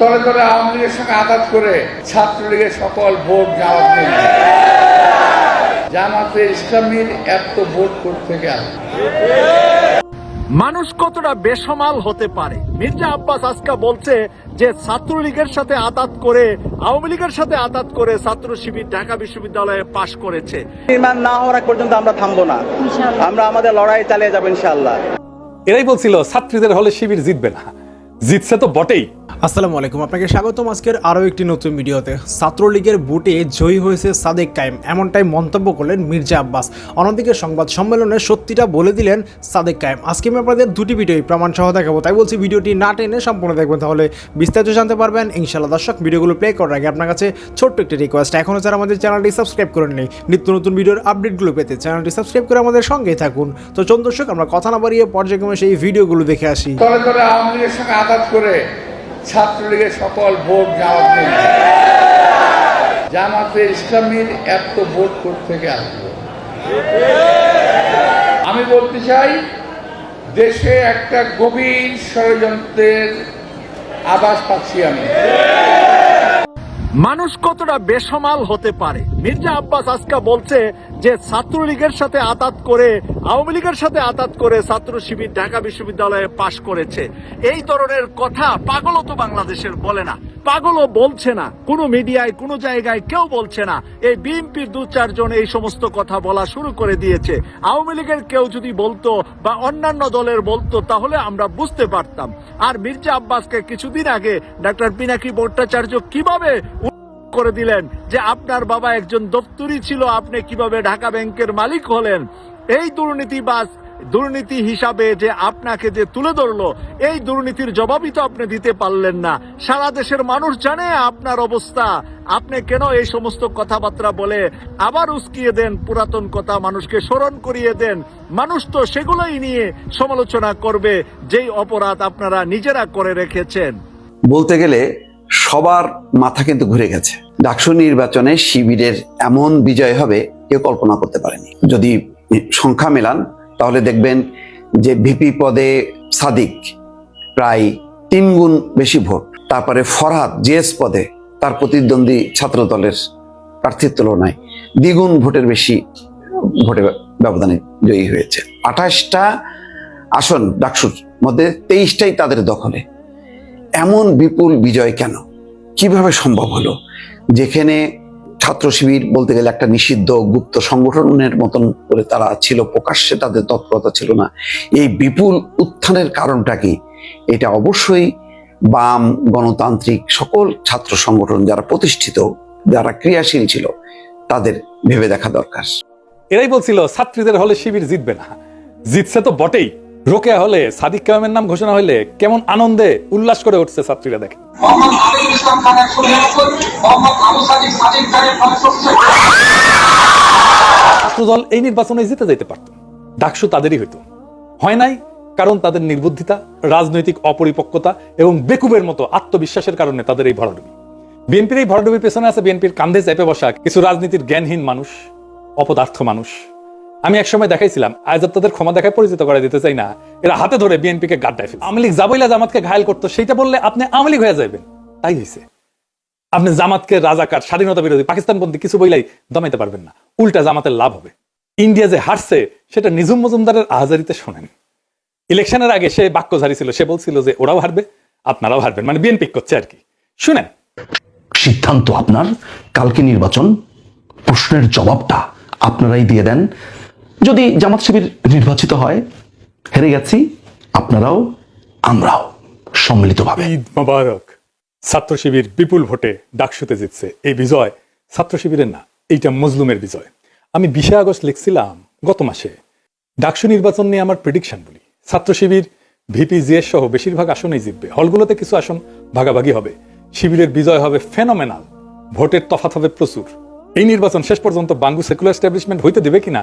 তলে তলে আওয়ামী লীগের সঙ্গে আঘাত করে ছাত্রলীগের সকল ভোট জামাত জামাতে ইসলামীর এত ভোট থেকে আসবে মানুষ কতটা বেসমাল হতে পারে? মির্জা আব্বাস আজকা বলছে যে ছাত্রলীগের সাথে আতাত করে আওয়ামী লীগের সাথে আতাত করে ছাত্র শিবির ঢাকা বিশ্ববিদ্যালয়ে পাশ করেছে। নির্মাণ না হওয়ার পর্যন্ত আমরা থামবো না। আমরা আমাদের লড়াই চালিয়ে যাব ইনশাল্লাহ এরাই বলছিল ছাত্রীদের হলে শিবির জিতবে না। জিতছে তো বটেই। আসসালামু আলাইকুম আপনাকে স্বাগতম আজকের আরও একটি নতুন ভিডিওতে। ছাত্রলীগের বুটে জয়ী হয়েছে সাদেক কায়েম এমনটাই মন্তব্য করলেন মির্জা আব্বাস। অন্যদিকে সংবাদ সম্মেলনে সত্যিটা বলে দিলেন সাদেক কায়েম। আজকে আমি আপনাদের দুটি ভিডিওই প্রমাণ সহ দেখাবো তাই বলছি ভিডিওটি না টেনে সম্পূর্ণ দেখবেন তাহলে বিস্তারিত জানতে পারবেন। ইনশাআল্লাহ দর্শক ভিডিওগুলো প্লে করার আগে আপনার কাছে ছোট্ট একটি রিকোয়েস্ট এখনও যারা আমাদের চ্যানেলটি সাবস্ক্রাইব করে নেই নিত্য নতুন ভিডিওর আপডেটগুলো পেতে চ্যানেলটি সাবস্ক্রাইব করে আমাদের সঙ্গেই থাকুন। তো চন্দ্র দর্শক আমরা কথা না বাড়িয়ে পর্যায়ক্রমে সেই ভিডিওগুলো দেখে আসি। আঘাত করে ছাত্রলীগের সকল ভোট জামাত জামাতে ইসলামীর এত ভোট কোর্ট থেকে আসবে আমি বলতে চাই, দেশে একটা গভীর ষড়যন্ত্রের আবাস পাচ্ছি আমি। মানুষ কতটা বেসমাল হতে পারে? মির্জা আব্বাস আজকা বলছে যে ছাত্রলীগের সাথে আতাত করে, আওয়ামী লীগের সাথে আতাত করে ছাত্র শিবির ঢাকা বিশ্ববিদ্যালয়ে পাশ করেছে। এই ধরনের কথা পাগলও তো বাংলাদেশের বলে না। পাগলও বলছে না। কোনো মিডিয়ায়, কোনো জায়গায় কেউ বলছে না। এই বিএনপির দু চারজন এই সমস্ত কথা বলা শুরু করে দিয়েছে। আওয়ামী লীগের কেউ যদি বলতো বা অন্যান্য দলের বলতো, তাহলে আমরা বুঝতে পারতাম। আর মির্জা আব্বাসকে কিছুদিন আগে ডাক্তার পিনাকি ভট্টাচার্য কীভাবে করে দিলেন যে আপনার বাবা একজন দপ্তরি ছিল, আপনি কীভাবে ঢাকা ব্যাংকের মালিক হলেন? এই দুর্নীতিবাজ দুর্নীতি হিসাবে যে আপনাকে যে তুলে ধরলো, এই দুর্নীতির জবাবই তো আপনি দিতে পারলেন না। সারা দেশের মানুষ জানে আপনার অবস্থা। আপনি কেন এই সমস্ত কথাবার্তা বলে আবার উস্কিয়ে দেন পুরাতন কথা, মানুষকে স্মরণ করিয়ে দেন? মানুষ তো সেগুলোই নিয়ে সমালোচনা করবে, যেই অপরাধ আপনারা নিজেরা করে রেখেছেন। বলতে গেলে সবার মাথা কিন্তু ঘুরে গেছে। ডাকসু নির্বাচনে শিবিরের এমন বিজয় হবে, কেউ কল্পনা করতে পারেনি। যদি সংখ্যা মেলান, তাহলে দেখবেন যে ভিপি পদে সাদিক প্রায় তিন গুণ বেশি ভোট। তারপরে ফরহাদ, জিএস পদে তার প্রতিদ্বন্দ্বী ছাত্র দলের প্রার্থীর তুলনায় দ্বিগুণ ভোটের বেশি ভোটে ব্যবধানে জয়ী হয়েছে। আঠাশটা আসন ডাকসুর মধ্যে তেইশটাই তাদের দখলে। এমন বিপুল বিজয় কেন? কীভাবে সম্ভব হলো? যেখানে ছাত্র শিবির বলতে গেলে একটা নিষিদ্ধ গুপ্ত সংগঠনের মতন করে তারা ছিল প্রকাশ্যে তাদের তৎপরতা ছিল না। এই বিপুল উত্থানের কারণটা কি? এটা অবশ্যই বাম গণতান্ত্রিক সকল ছাত্র সংগঠন যারা প্রতিষ্ঠিত যারা ক্রিয়াশীল ছিল তাদের ভেবে দেখা দরকার। এরাই বলছিল ছাত্রীদের হলে শিবির জিতবে না। জিতছে তো বটেই। রোকেয়া হলে সাদিক কালামের নাম ঘোষণা হলে কেমন আনন্দে উল্লাস করে উঠছে ছাত্রীরা দেখে। ইসলাম খান একশো নিরানব্বই, মোহাম্মদ আবু সাদিক সাদিক খানের পঁয়ষট্টি। ছাত্রদল এই নির্বাচনে জিতে যেতে পারত। ডাকসু তাদেরই হইতো। হয় নাই? কারণ তাদের নির্বুদ্ধিতা, রাজনৈতিক অপরিপক্কতা এবং বেকুবের মতো আত্মবিশ্বাসের কারণে তাদের এই ভরাডুবি। বিএনপির এই ভরাডুবির পেছনে আছে বিএনপির কান্ধে চেপে বসা কিছু রাজনীতির জ্ঞানহীন মানুষ, অপদার্থ মানুষ। আমি একসময় দেখাইছিলাম আজব তাদের ক্ষমা দেখায় পরিচিত করে দিতে চাই না। এরা হাতে ধরে বিএনপিকে গাড্ডায় ফেলে আওয়ামী লীগ জাবইলা জামাতকে ঘায়ল করতো, সেইটা বললে আপনি আওয়ামী লীগ হয়ে যাবেন তাই হয়েছে আপনি জামাতকে রাজাকার স্বাধীনতা বিরোধী পাকিস্তানপন্থী কিছু বইলাই দমাইতে পারবেন না। উল্টা জামাতের লাভ হবে। ইন্ডিয়া যে হারছে সেটা নিজুম মজুমদারের আহাজারিতে শোনেন। ইলেকশনের আগে সে বাক্য ছিল সে বলছিল যে ওরাও হারবে আপনারাও হারবেন। মানে বিএনপি করছে আর কি। শুনেন। সিদ্ধান্ত আপনার। কালকে নির্বাচন প্রশ্নের জবাবটা আপনারাই দিয়ে দেন। যদি জামাত শিবির নির্বাচিত হয় হেরে গেছি আপনারাও আমরাও সম্মিলিতভাবে। ঈদ মোবারক। ছাত্র শিবির বিপুল ভোটে ডাকসুতে জিতছে। এই বিজয় ছাত্র শিবিরের না, এইটা মজলুমের বিজয়। আমি বিশে আগস্ট লিখছিলাম গত মাসে, ডাকসু নির্বাচন নিয়ে আমার প্রেডিকশন বলি। ছাত্র শিবির ভিপি জিএস সহ বেশিরভাগ আসনেই জিতবে। হলগুলোতে কিছু আসন ভাগাভাগি হবে। শিবিরের বিজয় হবে ফেনোমেনাল ভোটের তফাত হবে প্রচুর। এই নির্বাচন শেষ পর্যন্ত বাঙ্গু সেকুলার এস্টাবলিশমেন্ট হইতে দেবে কিনা,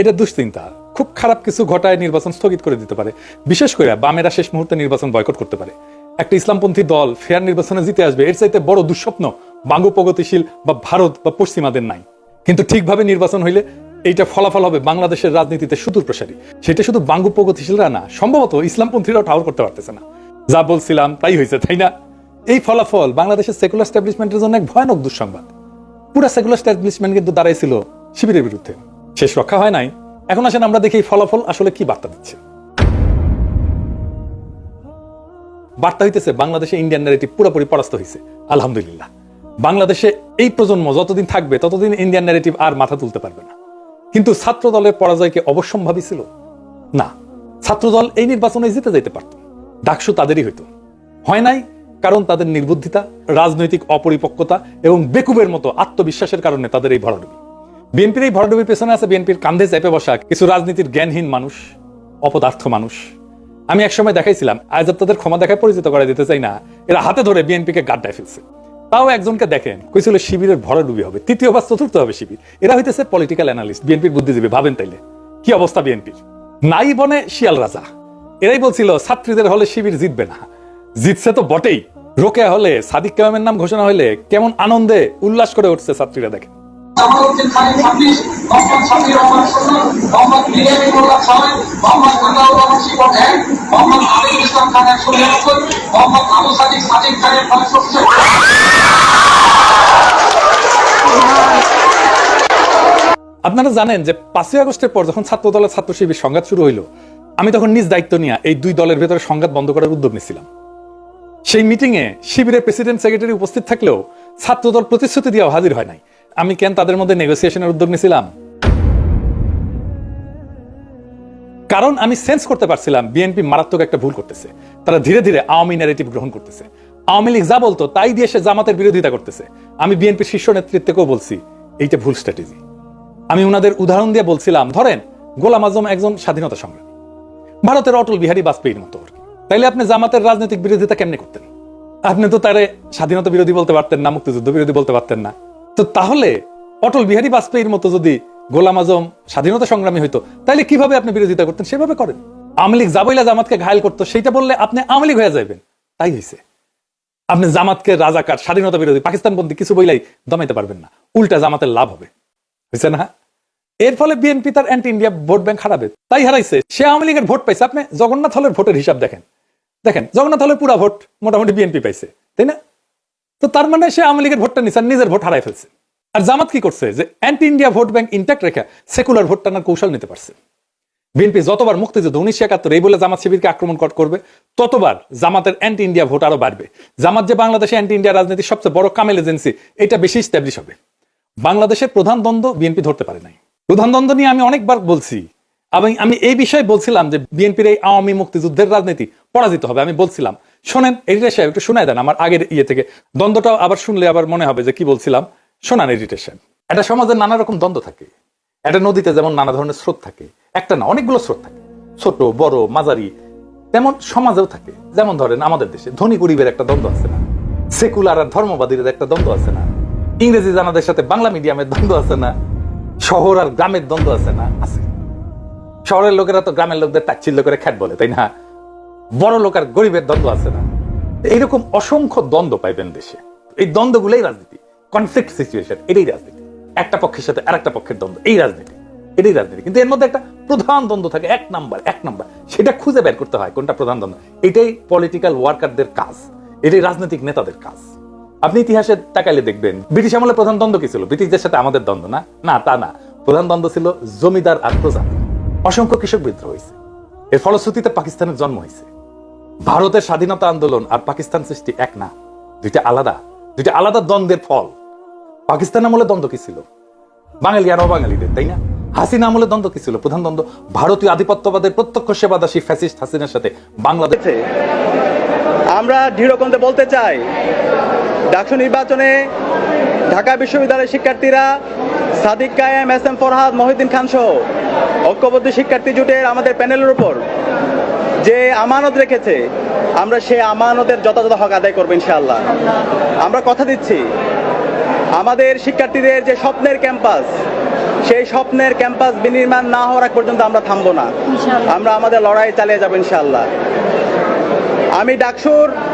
এটা দুশ্চিন্তা। খুব খারাপ কিছু ঘটায় নির্বাচন স্থগিত করে দিতে পারে। বিশেষ করে বামেরা শেষ মুহূর্তে নির্বাচন বয়কট করতে পারে। একটা ইসলামপন্থী দল ফেয়ার নির্বাচনে জিতে আসবে, এর চাইতে বড় দুঃস্বপ্ন বাঙ্গু প্রগতিশীল বা ভারত বা পশ্চিমাদের নাই। কিন্তু ঠিকভাবে নির্বাচন হইলে এইটা ফলাফল হবে বাংলাদেশের রাজনীতিতে সুদূর প্রসারী। সেটা শুধু বাঙ্গু প্রগতিশীলরা না, সম্ভবত ইসলামপন্থীরাও ঠাউর করতে পারতেছে না। যা বলছিলাম, তাই হয়েছে তাই না? এই ফলাফল বাংলাদেশের সেকুলার স্ট্যাবলিশমেন্টের জন্য এক ভয়ানক দুঃসংবাদ। পুরো সেকুলার স্ট্যাবলিশমেন্ট কিন্তু দাঁড়াইছিল শিবিরের বিরুদ্ধে। শেষ রক্ষা হয় নাই। এখন আসেন আমরা দেখি এই ফলাফল আসলে কি বার্তা দিচ্ছে। বার্তা হইতেছে, বাংলাদেশে ইন্ডিয়ান ন্যারেটিভ পুরোপুরি পরাস্ত হয়েছে আলহামদুলিল্লাহ। বাংলাদেশে এই প্রজন্ম যতদিন থাকবে, ততদিন ইন্ডিয়ান ন্যারেটিভ আর মাথা তুলতে পারবে না। কিন্তু ছাত্র দলের পরাজয়কে অবশ্যম্ভাবী ছিল? না। ছাত্রদল এই নির্বাচনে জিতে যেতে পারত। ডাকসু তাদেরই হইতো। হয় নাই? কারণ তাদের নির্বুদ্ধিতা, রাজনৈতিক অপরিপক্কতা এবং বেকুবের মতো আত্মবিশ্বাসের কারণে তাদের এই ভরাডুবি। বিএনপির এই ভরাডুবির পেছনে আছে বিএনপির কান্ধে চেপে বসা কিছু রাজনীতির জ্ঞানহীন মানুষ, অপদার্থ মানুষ। আমি একসময় দেখাইছিলাম, আজ তাদের ক্ষমা দেখায় পরিচিত করে দিতে চাই না। এরা হাতে ধরে বিএনপিকে গাড্ডায় ফেলছে। তাও একজনকে দেখেন, কইছিল শিবিরের ভরাডুবি হবে, তৃতীয় বা চতুর্থ হবে শিবির। এরা হইতেছে পলিটিক্যাল অ্যানালিস্ট বিএনপির বুদ্ধিজীবী, ভাবেন তাইলে। কি অবস্থা বিএনপির? নাই বনে শিয়াল রাজা। এরাই বলছিল, ছাত্রীদের হলে শিবির জিতবে না। জিতছে তো বটেই। রোকেয়া হলে সাদিক কালামের নাম ঘোষণা হলে কেমন আনন্দে উল্লাস করে উঠছে ছাত্রীরা দেখেন। আপনারা জানেন যে পাঁচই আগস্টের পর যখন ছাত্র দলের ছাত্র শিবির সংঘাত শুরু হইল, আমি তখন নিজ দায়িত্ব নিয়ে এই দুই দলের ভেতরে সংঘাত বন্ধ করার উদ্যোগ নিয়েছিলাম। সেই মিটিং এ শিবিরের প্রেসিডেন্ট সেক্রেটারি উপস্থিত থাকলেও ছাত্রদল প্রতিশ্রুতি দিয়েও হাজির হয় নাই। আমি কেন তাদের মধ্যে নেগোসিয়েশনের উদ্যোগ নিয়েছিলাম কারণ আমি সেন্স করতে পারছিলাম বিএনপি মারাত্মক একটা ভুল করতেছে। তারা ধীরে ধীরে আওয়ামী ন্যারেটিভ গ্রহণ করতেছে। আওয়ামী লীগ যা বলতো, তাই দিয়ে সে জামাতের বিরোধিতা করতেছে। আমি বিএনপির শীর্ষ নেতৃত্বকেও বলছি, এইটা ভুল স্ট্র্যাটেজি আমি ওনাদের উদাহরণ দিয়ে বলছিলাম, ধরেন, গোলাম আজম একজন স্বাধীনতা সংগ্রামী। ভারতের অটল বিহারী বাজপেয়ীর মতো আর তাইলে আপনি জামাতের রাজনৈতিক বিরোধিতা কেমনে করতেন? আপনি তো তারে স্বাধীনতা বিরোধী বলতে পারতেন না, মুক্তিযুদ্ধ বিরোধী বলতে পারতেন না। তো তাহলে অটল বিহারী বাজপেয়ীর মতো যদি গোলাম আজম স্বাধীনতা সংগ্রামী হইতো, তাহলে কীভাবে আপনি বিরোধিতা করতেন? সেভাবে করেন। আওয়ামী লীগ জাবাইলা জামাতকে ঘায়ল করতো সেটা বললে আপনি আওয়ামী লীগ হয়ে যাবেন তাই হয়েছে আপনি জামাতকে রাজাকার, স্বাধীনতা বিরোধী, পাকিস্তানপন্থী কিছু বইলাই দমাইতে পারবেন না। উল্টা জামাতের লাভ হবে। হয়েছে না? এর ফলে বিএনপি তার অ্যান্টি ইন্ডিয়া ভোট ব্যাংক হারাবে। তাই হারাইছে। সে আওয়ামী লীগের ভোট পাইছে। আপনি জগন্নাথ হলের ভোটের হিসাব দেখেন। দেখেন, জগন্নাথ হলের পুরা ভোট মোটামুটি বিএনপি পাইছে। তাই না? তো তার মানে সে আওয়ামী লীগের ভোটটা আর নিজের ভোট হারাই ফেলছে। আর জামাত কি করছে? যে anti India vote bank intact রেখে সেকুলার ভোট টানার কৌশল নিতে পারছে। বিএনপি যতবার মুক্তিযুদ্ধ উনিশশো একাত্তর, এই বলে জামাত শিবিরকে আক্রমণ কর- করবে, ততবার জামাতের অ্যান্টি ইন্ডিয়া ভোট আরও বাড়বে। জামাত যে বাংলাদেশে অ্যান্টি ইন্ডিয়া রাজনীতির সবচেয়ে বড় কামেল এজেন্সি এটা বেশি স্ট্যাবলিশ হবে। বাংলাদেশের প্রধান দ্বন্দ্ব বিএনপি ধরতে পারে নাই। প্রধান দ্বন্দ্ব নিয়ে আমি অনেকবার বলছি, এবং আমি এই বিষয়ে বলছিলাম যে বিএনপির এই আওয়ামী মুক্তিযুদ্ধের রাজনীতি পরাজিত হবে। আমি বলছিলাম শোনেন এডিটার সাহেব, একটু শোনায় দেন আমার আগের ইয়ে থেকে। দ্বন্দ্বটাও আবার শুনলে আবার মনে হবে যে কি বলছিলাম। শোনান এডিটার সাহেব একটা সমাজের নানা রকম দ্বন্দ্ব থাকে। একটা নদীতে যেমন নানা ধরনের স্রোত থাকে, একটা না, অনেকগুলো স্রোত থাকে। ছোট, বড়, মাঝারি, তেমন সমাজেও থাকে। যেমন ধরেন আমাদের দেশে ধনী গরিবের একটা দ্বন্দ্ব আছে না, সেকুলার আর ধর্মবাদীদের একটা দ্বন্দ্ব আছে না, ইংরেজি জানাদের সাথে বাংলা মিডিয়ামের দ্বন্দ্ব আছে না, শহর আর গ্রামের দ্বন্দ্ব আছে না, আছে। শহরের লোকেরা তো গ্রামের লোকদের তাচ্ছিল্য করে খ্যাট বলে, তাই না? বড় লোক আর গরিবের দ্বন্দ্ব আছে না। এইরকম অসংখ্য দ্বন্দ্ব পাইবেন দেশে। এই দ্বন্দ্বগুলোই রাজনীতি। কনফ্লিক্ট সিচুয়েশন এটাই রাজনীতি। একটা পক্ষের সাথে আর একটা পক্ষের দ্বন্দ্ব, এই রাজনীতি। এটাই রাজনীতি। কিন্তু এর মধ্যে একটা প্রধান দ্বন্দ্ব থাকে, এক নাম্বার এক নাম্বার। সেটা খুঁজে বের করতে হয়, কোনটা প্রধান দ্বন্দ্ব। এটাই পলিটিক্যাল ওয়ার্কারদের কাজ। এটাই রাজনৈতিক নেতাদের কাজ। আপনি ইতিহাসে তাকাইলে দেখবেন, ব্রিটিশ আমলে প্রধান দ্বন্দ্ব কি ছিল? ব্রিটিশদের সাথে আমাদের দ্বন্দ্ব না? না, তা না। প্রধান দ্বন্দ্ব ছিল জমিদার আর প্রজা অসংখ্য কৃষক বিদ্রোহ হয়েছে। এর ফলশ্রুতিতে পাকিস্তানের জন্ম হয়েছে। ভারতের স্বাধীনতা আন্দোলন আর পাকিস্তান সৃষ্টি এক না, দুইটা আলাদা দুইটা আলাদা দ্বন্দ্বের ফল। পাকিস্তান আমলে দ্বন্দ্ব কি ছিল? বাঙালি আর অবাঙালিদের, তাই না? হাসিনা আমলে দ্বন্দ্ব কি ছিল? প্রধান দ্বন্দ্ব ভারতীয় আধিপত্যবাদের প্রত্যক্ষ সেবাদাসী ফ্যাসিস্ট হাসিনার সাথে বাংলাদেশ। আমরা দৃঢ়কণ্ঠে বলতে চাই, ডাকসু নির্বাচনে ঢাকা বিশ্ববিদ্যালয়ের শিক্ষার্থীরা সাদিক কায়েম এস এম ফরহাদ মহিউদ্দিন খান সহ ঐক্যবদ্ধ শিক্ষার্থী জুটের আমাদের প্যানেলের উপর যে আমানত রেখেছে আমরা সেই আমানতের যথাযথ হক আদায় করব ইনশাআল্লাহ। আমরা কথা দিচ্ছি আমাদের শিক্ষার্থীদের যে স্বপ্নের ক্যাম্পাস সেই স্বপ্নের ক্যাম্পাস বিনির্মাণ না হওয়ার আগ পর্যন্ত আমরা থামবো না। আমরা আমাদের লড়াই চালিয়ে যাব ইনশাআল্লাহ। আমি ডাকসুর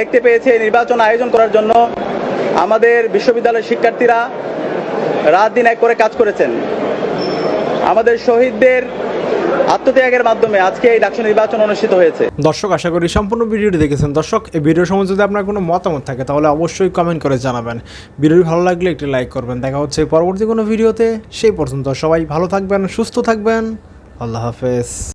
দেখতে পেয়েছি নির্বাচন আয়োজন করার জন্য আমাদের বিশ্ববিদ্যালয়ের শিক্ষার্থীরা রাত দিন এক করে কাজ করেছেন। আমাদের শহীদদের আত্মত্যাগের মাধ্যমে আজকে এই ডাকসু নির্বাচন অনুষ্ঠিত হয়েছে। দর্শক, আশা করি সম্পূর্ণ ভিডিওটি দেখেছেন। দর্শক, এই ভিডিও সম্বন্ধে যদি আপনার কোনো মতামত থাকে, তাহলে অবশ্যই কমেন্ট করে জানাবেন। ভিডিওটি ভালো লাগলে একটি লাইক করবেন। দেখা হচ্ছে পরবর্তী কোনো ভিডিওতে। সেই পর্যন্ত সবাই ভালো থাকবেন, সুস্থ থাকবেন। আল্লাহ হাফেজ।